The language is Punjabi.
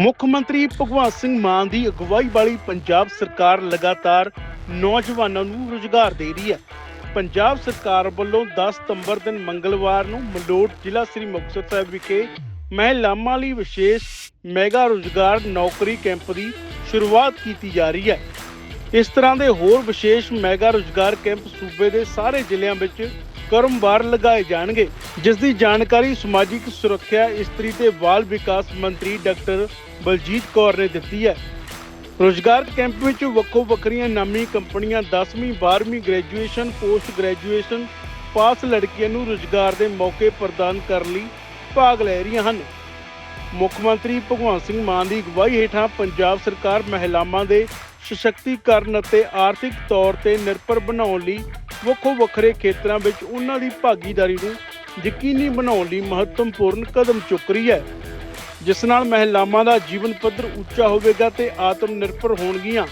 ਮੁੱਖ ਮੰਤਰੀ ਭਗਵੰਤ ਸਿੰਘ ਮਾਨ ਦੀ ਅਗਵਾਈ ਵਾਲੀ ਪੰਜਾਬ ਸਰਕਾਰ ਲਗਾਤਾਰ ਨੌਜਵਾਨਾਂ ਨੂੰ ਰੁਜ਼ਗਾਰ ਦੇ ਰਹੀ ਹੈ। ਪੰਜਾਬ ਸਰਕਾਰ ਵੱਲੋਂ 10 ਸਤੰਬਰ ਦਿਨ ਮੰਗਲਵਾਰ ਨੂੰ ਮਲੋਟ ਜ਼ਿਲ੍ਹਾ ਸ੍ਰੀ ਮੁਕਤਸਰ ਸਾਹਿਬ ਵਿਖੇ ਮਹਿਲਾਵਾਂ ਲਈ ਵਿਸ਼ੇਸ਼ ਮੈਗਾ ਰੁਜ਼ਗਾਰ ਨੌਕਰੀ ਕੈਂਪ ਦੀ ਸ਼ੁਰੂਆਤ ਕੀਤੀ ਜਾ ਰਹੀ ਹੈ। ਇਸ ਤਰ੍ਹਾਂ ਦੇ ਹੋਰ ਵਿਸ਼ੇਸ਼ ਮੈਗਾ ਰੁਜ਼ਗਾਰ ਕੈਂਪ ਸੂਬੇ ਦੇ ਸਾਰੇ ਜ਼ਿਲ੍ਹਿਆਂ ਵਿੱਚ ਕਰਮਵਾਰ ਲਗਾਏ ਜਾਣਗੇ, ਜਿਸ ਦੀ ਜਾਣਕਾਰੀ ਸਮਾਜਿਕ ਸੁਰੱਖਿਆ ਇਸਤਰੀ ਤੇ ਬਾਲ ਵਿਕਾਸ ਮੰਤਰੀ ਡਾਕਟਰ ਬਲਜੀਤ ਕੌਰ ਨੇ ਦਿੱਤੀ ਹੈ। ਰੋਜ਼ਗਾਰ ਕੈਂਪ ਵਿੱਚ ਵੱਖੋ ਵੱਖਰੀਆਂ ਨਾਮੀ ਕੰਪਨੀਆਂ 10ਵੀਂ 12ਵੀਂ ਗ੍ਰੈਜੂਏਸ਼ਨ, ਪੋਸਟ ਗ੍ਰੈਜੂਏਸ਼ਨ, ਪਾਸ ਲੜਕੀਆਂ ਨੂੰ ਰੋਜ਼ਗਾਰ ਦੇ ਮੌਕੇ ਪ੍ਰਦਾਨ ਕਰਨ ਲਈ ਭਾਗ ਲੈ ਰਹੀਆਂ ਹਨ। ਮੁੱਖ ਮੰਤਰੀ ਭਗਵੰਤ ਸਿੰਘ ਮਾਨ ਦੀ ਅਗਵਾਈ ਹੇਠਾਂ ਪੰਜਾਬ ਸਰਕਾਰ ਮਹਿਲਾਵਾਂ ਦੇ ਸਸ਼ਕਤੀਕਰਨ ਅਤੇ ਆਰਥਿਕ ਤੌਰ ਤੇ ਨਿਰਭਰ ਬਣਾਉਣ ਲਈ ਵੱਖੋ ਵੱਖਰੇ ਖੇਤਰਾਂ ਵਿੱਚ ਉਹਨਾਂ ਦੀ ਭਾਗੀਦਾਰੀ ਨੂੰ ਯਕੀਨੀ ਬਣਾਉਣ ਲਈ ਮਹੱਤਵਪੂਰਨ ਕਦਮ ਚੁੱਕ ਰਹੀ ਹੈ, ਜਿਸ ਨਾਲ ਮਹਿਲਾਵਾਂ ਦਾ ਜੀਵਨ ਪੱਧਰ ਉੱਚਾ ਹੋਵੇਗਾ ਤੇ ਆਤਮ ਨਿਰਭਰ ਹੋਣਗੀਆਂ।